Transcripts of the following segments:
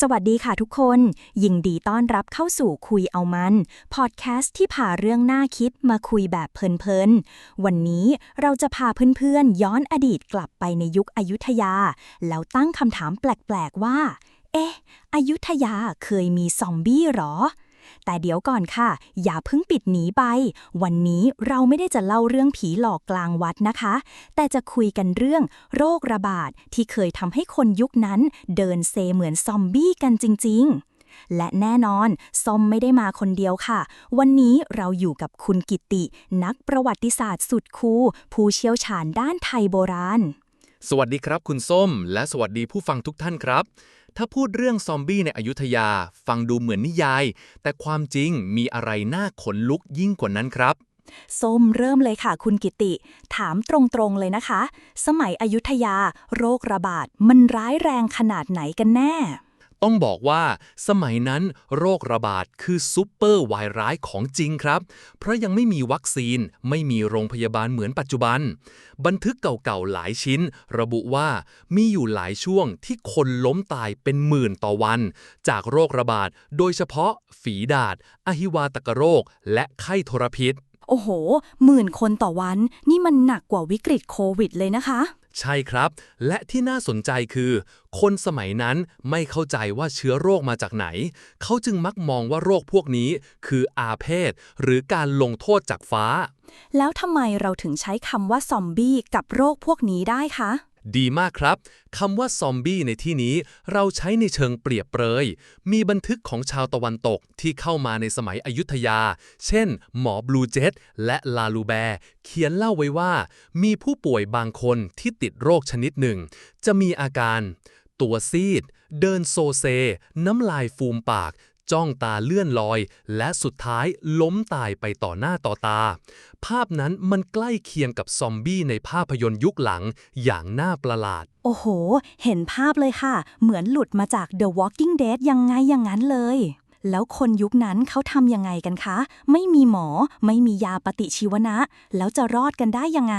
สวัสดีค่ะทุกคน ยินดีต้อนรับเข้าสู่คุยเอามัน พอดแคสต์ที่พาเรื่องน่าคิดมาคุยแบบเพลินๆ วันนี้เราจะพาเพื่อนๆ ย้อนอดีตกลับไปในยุคอยุธยา แล้วตั้งคำถามแปลกๆว่า เอ๊ะ อยุธยาเคยมีซอมบี้หรอ แต่เดี๋ยวก่อนค่ะ อย่าเพิ่งปิดหนีไป วันนี้เราไม่ได้จะเล่าเรื่องผีหลอกกลางวัดนะคะ แต่จะคุยกันเรื่องโรคระบาดที่เคยทำให้คนยุคนั้น เดินเซเหมือนซอมบี้กันจริง ๆและแน่นอนซอมไม่ได้มาคนเดียวค่ะ วันนี้เราอยู่กับคุณกิติ นักประวัติศาสตร์สุดคู ผู้เชี่ยวชาญด้านไทยโบราณ สวัสดีครับคุณส้ม และสวัสดีผู้ฟังทุกท่านครับ ถ้าพูดเรื่องซอมบี้ในอยุธยา ฟังดูเหมือนนิยาย แต่ความจริงมีอะไรน่าขนลุกยิ่งกว่านั้นครับส้มเริ่มเลยค่ะคุณกิติ ถามตรงๆเลยนะคะ สมัยอยุธยา โรคระบาดมันร้ายแรงขนาดไหนกันแน่ ต้องบอกว่าสมัยนั้นโรคระบาดคือซูเปอร์วายร้ายของจริงครับ เพราะยังไม่มีวัคซีน ไม่มีโรงพยาบาลเหมือนปัจจุบัน บันทึกเก่าๆหลายชิ้น ระบุว่ามีอยู่หลายช่วงที่คนล้มตายเป็นหมื่นต่อวัน จากโรคระบาด โดยเฉพาะฝีดาษอหิวาตกโรค และไข้ทรพิษ โอ้โห หมื่นคนต่อวัน นี่มันหนักกว่าวิกฤตโควิดเลยนะคะ ใช่ครับ และที่น่าสนใจคือ คนสมัยนั้นไม่เข้าใจว่าเชื้อโรคมาจากไหน เขาจึงมักมองว่าโรคพวกนี้คืออาเพศ หรือการลงโทษจากฟ้า แล้วทำไมเราถึงใช้คำว่าซอมบี้กับโรคพวกนี้ได้คะ ดีมากครับคำว่าซอมบี้ในที่นี้เราใช้ในเชิงเปรียบเปรย มีบันทึกของชาวตะวันตกที่เข้ามาในสมัยอยุธยา เช่น หมอบลูเจตและลาลูแบร์ เขียนเล่าไว้ว่า มีผู้ป่วยบางคนที่ติดโรคชนิดหนึ่ง จะมีอาการ ตัวซีด เดินโซเซ น้ำลายฟูมปาก จ้องตาเลื่อนลอย และสุดท้ายล้มตายไปต่อหน้าต่อตา ภาพนั้นมันใกล้เคียงกับซอมบี้ในภาพยนตร์ยุคหลังอย่างน่าประหลาด โอ้โห เห็นภาพเลยค่ะ เหมือนหลุดมาจาก The Walking Dead ยังไงอย่างนั้นเลย แล้วคนยุคนั้นเขาทำยังไงกันคะ ไม่มีหมอ ไม่มียาปฏิชีวนะ แล้วจะรอดกันได้ยังไง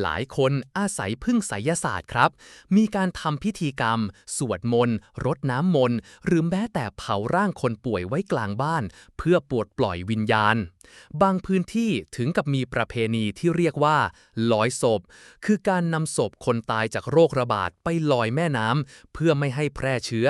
หลายคนอาศัยพึ่งไสยศาสตร์ครับ มีการทำพิธีกรรม สวดมนต์รดน้ำมนต์ หรือแม้แต่เผาร่างคนป่วยไว้กลางบ้าน เพื่อปลดปล่อยวิญญาณ บางพื้นที่ถึงกับมีประเพณีที่เรียกว่าลอยศพ คือการนำศพคนตายจากโรคระบาดไปลอยแม่น้ำเพื่อไม่ให้แพร่เชื้อ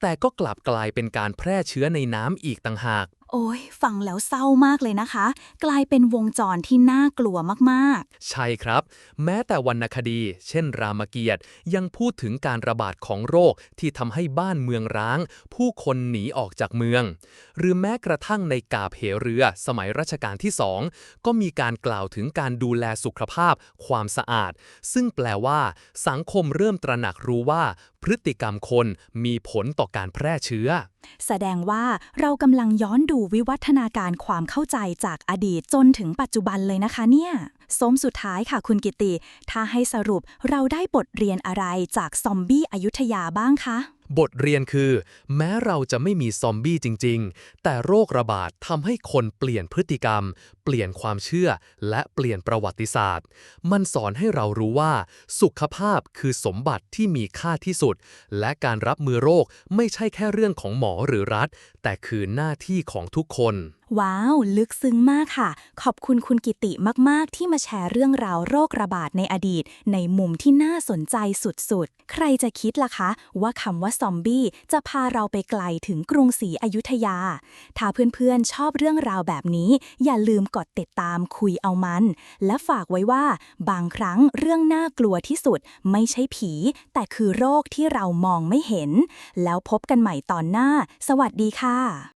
แต่ก็กลับกลายเป็นการแพร่เชื้อในน้ำอีกต่างหาก โอ้ยฟังแล้วเศร้ามากเลยนะคะ กลายเป็นวงจรที่น่ากลัวมากๆ ใช่ครับ แม้แต่วรรณคดี เช่นรามเกียรติ์ยังพูดถึงการระบาดของโรคที่ทำให้บ้านเมืองร้าง ผู้คนหนีออกจากเมือง หรือแม้กระทั่งในกาบเหเรือสมัยรัชกาลที่สองก็มีการกล่าวถึงการดูแลสุขภาพ ความสะอาด ซึ่งแปลว่า สังคมเริ่มตระหนักรู้ว่า พฤติกรรมคนมีผลต่อการแพร่เชื้อ แสดงว่าเรากำลังย้อนดูวิวัฒนาการความเข้าใจจากอดีตจนถึงปัจจุบันเลยนะคะเนี่ยสมสุดท้ายค่ะคุณกิติ ถ้าให้สรุปเราได้บทเรียนอะไรจากซอมบี้อยุธยาบ้างคะ บทเรียนคือ แม้เราจะไม่มีซอมบี้จริง ๆ แต่โรคระบาดทำให้คนเปลี่ยนพฤติกรรม เปลี่ยนความเชื่อ และเปลี่ยนประวัติศาสตร์ มันสอนให้เรารู้ว่า สุขภาพคือสมบัติที่มีค่าที่สุด และการรับมือโรคไม่ใช่แค่เรื่องของหมอหรือรัฐ แต่คือหน้าที่ของทุกคน ว้าว ลึกซึ้งมากค่ะ ขอบคุณคุณกิติมาก ๆ ที่มาแชร์เรื่องราวโรคระบาดในอดีต ในมุมที่น่าสนใจสุด ๆ ใครจะคิดล่ะคะ ว่าคำว่าซอมบี้จะพาเราไปไกลถึงกรุงศรีอยุธยา ถ้าเพื่อน ๆ ชอบเรื่องราวแบบนี้ อย่าลืมกดติดตามคุยเอามัน และฝากไว้ว่า บางครั้งเรื่องน่ากลัวที่สุด ไม่ใช่ผี แต่คือโรคที่เรามองไม่เห็น แล้วพบกันใหม่ตอนหน้า สวัสดีค่ะ